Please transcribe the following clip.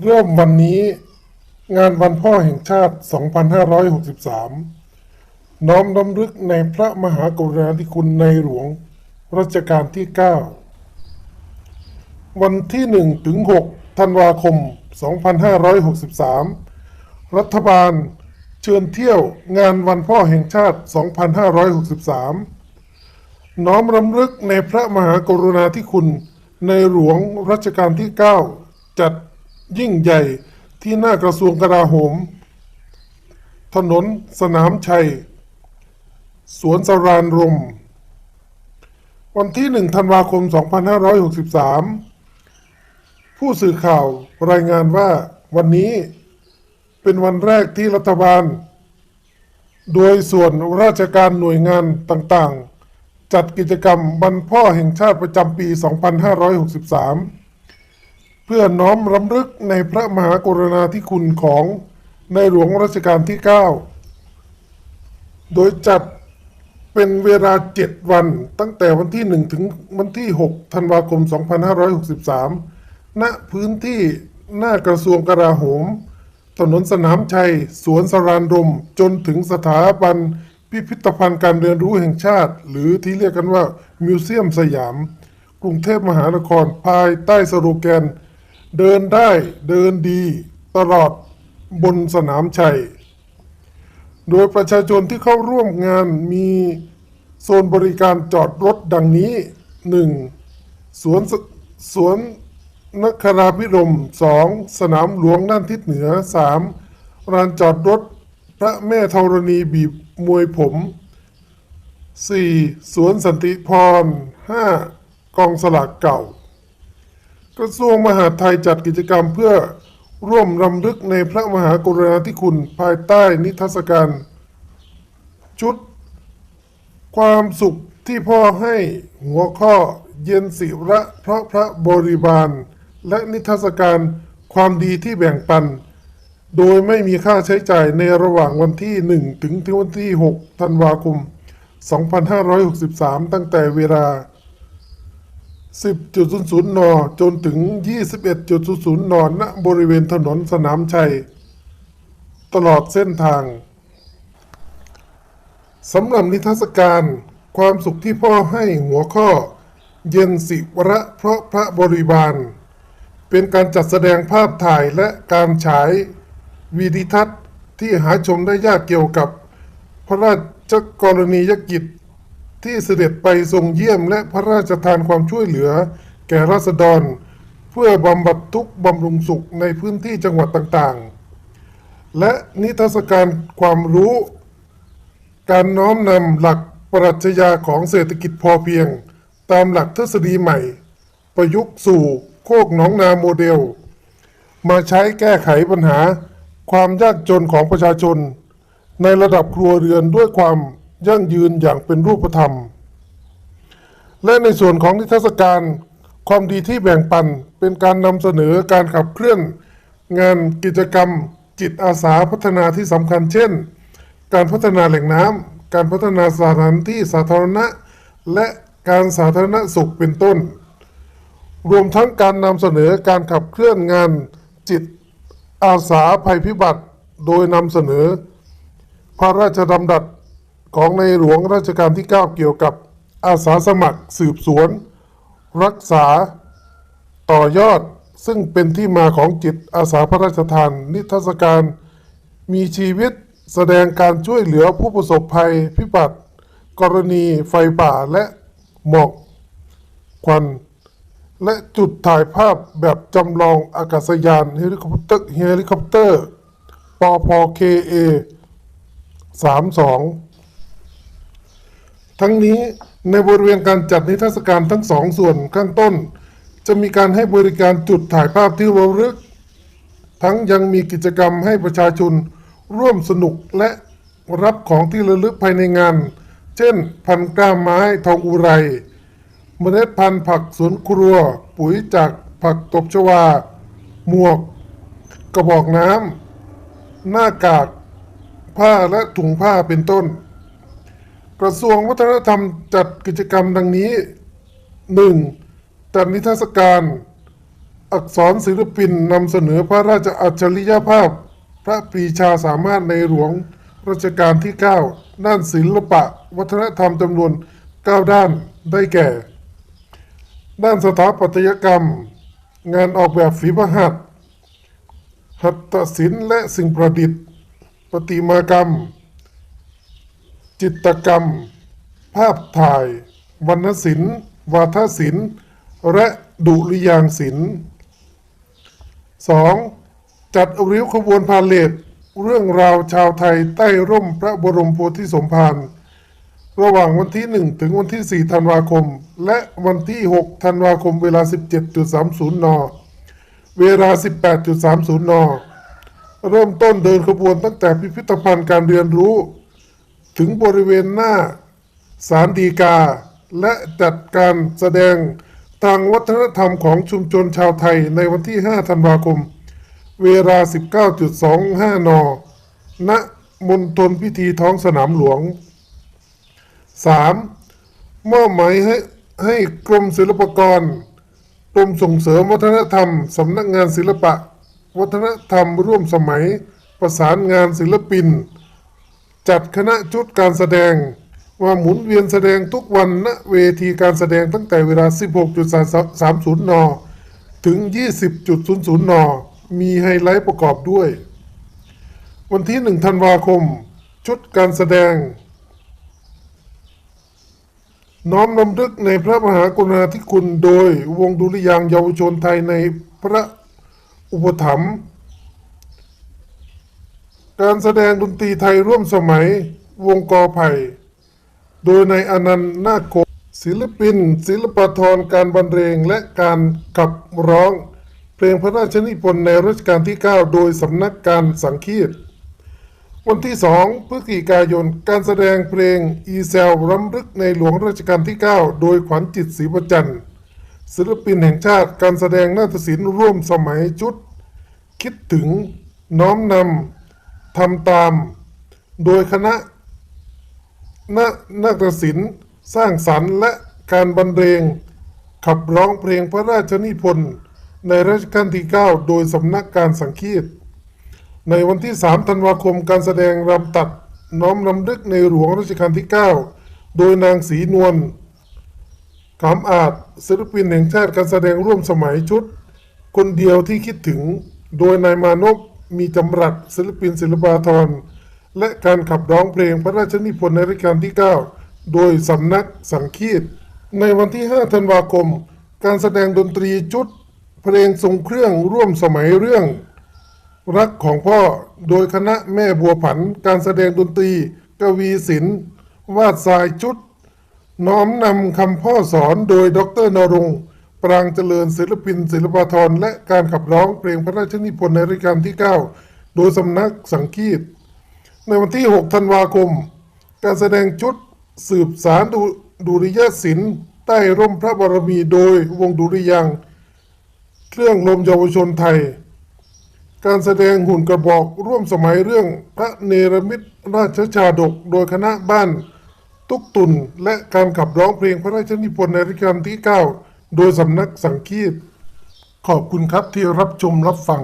เริ่มวันนี้งานวันพ่อแห่งชาติ 2563 น้อมรำลึกในพระมหากรุณาธิคุณในหลวงรัชกาลที่ 9 วันที่ 1 ถึง 6 ธันวาคม 2563 รัฐบาลเชิญเที่ยวงานวันพ่อแห่งชาติ 2563 น้อมรำลึกในพระมหากรุณาธิคุณในหลวงรัชกาลที่ 9 จัด ยิ่งใหญ่ที่หน้ากระทรวงกลาโหม ถนนสนามชัย สวนสรานรม วันที่ 1 ธันวาคม 2563 ผู้สื่อข่าวรายงานว่าวันนี้เป็นวันแรกที่รัฐบาล โดยส่วนราชการหน่วยงานต่างๆ จัดกิจกรรมวันพ่อแห่งชาติประจำปี 2563 เพื่อน้อมรำลึกในพระมหากรุณาธิคุณของในหลวงรัชกาลที่ 9 โดยจัดเป็นเวลา 7 วันตั้งแต่วันที่ 1 ถึงวันที่ 6 ธันวาคม 2563 ณ พื้นที่หน้ากระทรวงกลาโหม ถนนสนามชัย สวนสรานรม จนถึงสถาบันพิพิธภัณฑ์การเรียนรู้แห่งชาติ หรือที่เรียกกันว่ามิวเซียมสยาม กรุงเทพมหานครภายใต้สโลแกน เดินได้เดินดีตลอดบนสนามชัย โดยประชาชนที่เข้าร่วมงานมีโซนบริการจอดรถดังนี้ 1. สวนสวนนคราพิรม 2. สนามหลวงด้านทิศเหนือ 3. ลานจอดรถพระแม่ธรณีบีบมวยผม 4. สวนสันติพร 5. กองสลากเก่า กระทรวงมหาดไทยจัดกิจกรรมเพื่อร่วมรำลึกในพระมหากรุณาธิคุณภายใต้นิทรรศการ ชุด ความสุขที่พ่อให้หัวข้อเย็นสิระเพราะพระบริบาล และนิทรรศการความดีที่แบ่งปัน โดยไม่มีค่าใช้จ่ายในระหว่างวันที่ 1 ถึงวันที่ 6 ธันวาคม 2563 ตั้งแต่เวลา 10.00 น จนถึง 21.00 น ณ บริเวณถนนสนามชัย ตลอดเส้นทาง สำหรับนิทรรศการความสุขที่พ่อให้หัวข้อ เย็นสิวระเพราะพระบริบาล เป็นการจัดแสดงภาพถ่ายและการฉายวีดิทัศน์ที่หาชมได้ยากเกี่ยวกับ พระราชกรณียกิจ ที่เสด็จไปทรงเยี่ยมและพระราชทานความช่วยเหลือ แก่ราษฎร เพื่อบำบัดทุกข์บำรุงสุขในพื้นที่จังหวัดต่างๆ และนิทรรศการความรู้ การน้อมนำหลักปรัชญาของเศรษฐกิจพอเพียง ตามหลักทฤษฎีใหม่ ประยุกต์สู่โคกหนองนาโมเดล มาใช้แก้ไขปัญหาความยากจนของประชาชน ในระดับครัวเรือนด้วยความ ยั่งยืนอย่างเป็นรูปธรรม และในส่วนของนิทรรศการความดีที่แบ่งปันเป็นการนำเสนอการขับเคลื่อน งานกิจกรรม จิตอาสาพัฒนาที่สำคัญ เช่น การพัฒนาแหล่งน้ำการพัฒนาสถานที่สาธารณะ และการสาธารณสุขเป็นต้น รวมทั้งการนำเสนอการขับเคลื่อนงานจิตอาสาภัยพิบัติ โดยนำเสนอ พระราชดำรัส ของในหลวงรัชกาลที่ 9 เกี่ยวกับอาสาสมัครสืบสวน รักษาต่อยอดซึ่งเป็นที่มาของจิตอาสาพระราชทาน นิทรรศการ มีชีวิตแสดงการช่วยเหลือผู้ประสบภัยพิบัติกรณีไฟป่าและหมอกควัน และจุดถ่ายภาพแบบจำลองอากาศยานเฮลิคอปเตอร์เฮลิคอปเตอร์ปพเคเอ32 ทั้งนี้ในบริเวณการจัดนิทรรศการทั้งสองส่วนข้างต้น จะมีการให้บริการจุดถ่ายภาพที่ระลึก ทั้งยังมีกิจกรรมให้ประชาชนร่วมสนุกและรับของที่ระลึกภายในงาน เช่น พันกล้ามไม้ทองอุไร เมล็ดพันธุ์ผักสวนครัว ปุ๋ยจากผักตบชวา หมวก กระบอกน้ำหน้ากาก ผ้าและถุงผ้าเป็นต้น กระทรวงวัฒนธรรมจัดกิจกรรมดังนี้ 1. จัดนิทรรศการ อักษรศิลปินนำเสนอพระราชอัจฉริยภาพ พระปรีชาสามารถในหลวงรัชกาลที่ 9 ด้านศิลปะ วัฒนธรรมจำนวน 9 ด้านได้แก่ ด้านสถาปัตยกรรม งานออกแบบฝีพระหัตถ์หัตถศิลป์และสิ่งประดิษฐ์ ประติมากรรม จิตกรรม ภาพถ่าย วรรณศิลป์ วาทศิลป์ และดุริยางศิลป์ 2. จัดริ้วขบวนพาเลทเรื่องราวชาวไทยใต้ร่มพระบรมโพธิสมภารระหว่างวันที่ 1 ถึงวันที่ 4 ธันวาคม และวันที่ 6 ธันวาคมเวลา 17.30 น เวลา 18.30 น เริ่มต้นเดินขบวนตั้งแต่พิพิธภัณฑ์การเรียนรู้ ถึงบริเวณหน้าศาลฎีกา และจัดการแสดงทางวัฒนธรรมของชุมชนชาวไทยในวันที่ 5 ธันวาคม เวลา 19.25 น ณ มณฑลพิธีท้องสนามหลวง 3. มอบหมายให้ให้กรมศิลปากร กรมส่งเสริมวัฒนธรรม สำนักงานศิลปะ วัฒนธรรมร่วมสมัย ประสานงานศิลปิน จัดคณะชุดการแสดงว่าหมุนเวียนแสดงทุกวันณเวทีการแสดงตั้งแต่เวลา 16.30 น ถึง 20.00 น มีไฮไลท์ประกอบด้วย วันที่ 1 ธันวาคม ชุดการแสดง น้อมนำลึกในพระมหากรุณาธิคุณโดยวงดุริยางเยาวชนไทยในพระอุปถัมภ์ การแสดงดนตรีไทยร่วมสมัยวงกอไผ่ โดยในอนันต์นาคโกศิลปิน ศิลปาธรการบรรเลงและการขับร้อง เพลงพระราชนิพนธ์ในรัชกาลที่ 9 โดยสำนักการสังคีตวันที่ 2 พฤศจิกายน การแสดงเพลงอีเซลรำลึกในหลวงรัชกาลที่ 9 โดยขวัญจิตศรีประจันทร์ศิลปินแห่งชาติการแสดงนาฏศิลป์ร่วมสมัยชุด คิดถึงน้อมนำ ทำตาม โดยคณะนานาฏศิลป์สร้างสรรค์และการบรรเลงขับร้องเพลงพระราชนิพนธ์ในรัชกาลที่ 9 โดยสำนักการสังคีต ในวันที่ 3 ธันวาคมการแสดงรำตัดน้อมนำลึกในหลวงรัชกาลที่ 9 โดยนางศรีนวลขำอาจศิลปินแห่งชาติการแสดงร่วมสมัยชุด คนเดียวที่คิดถึงโดยนายมานพ มีจำรัดศิลปินศิลปาธร และการขับร้องเพลงพระราชนิพนธ์ในรัชกาลที่ 9 โดยสำนักสังคีต ในวันที่ 5 ธันวาคม การแสดงดนตรีชุด เพลงทรงเครื่องร่วมสมัยเรื่อง รักของพ่อโดยคณะแม่บัวผัน การแสดงดนตรี กวีศิลป์วาดทรายชุด น้อมนำคำพ่อสอนโดยดรนรงค์ ปรางเจริญศิลปิน ศิลปาธรและการขับร้องเพลงพระราชนิพนธ์ในรัชกาลที่ 9 โดยสำนักสังคีต ในวันที่ 6 ธันวาคม การแสดงชุดสืบสารดุดุริยศิลป์ใต้ร่มพระบารมีโดยวงดุริยางเครื่องลมเยาวชนไทย การแสดงหุ่นกระบอกร่วมสมัยเรื่องพระเนรมิตราชชาดกโดยคณะบ้าน ตุกตุนและการขับร้องเพลงพระราชนิพนธ์ในรัชกาลที่ 9 โดยสำนักสังคีตขอบคุณครับที่รับชมรับฟัง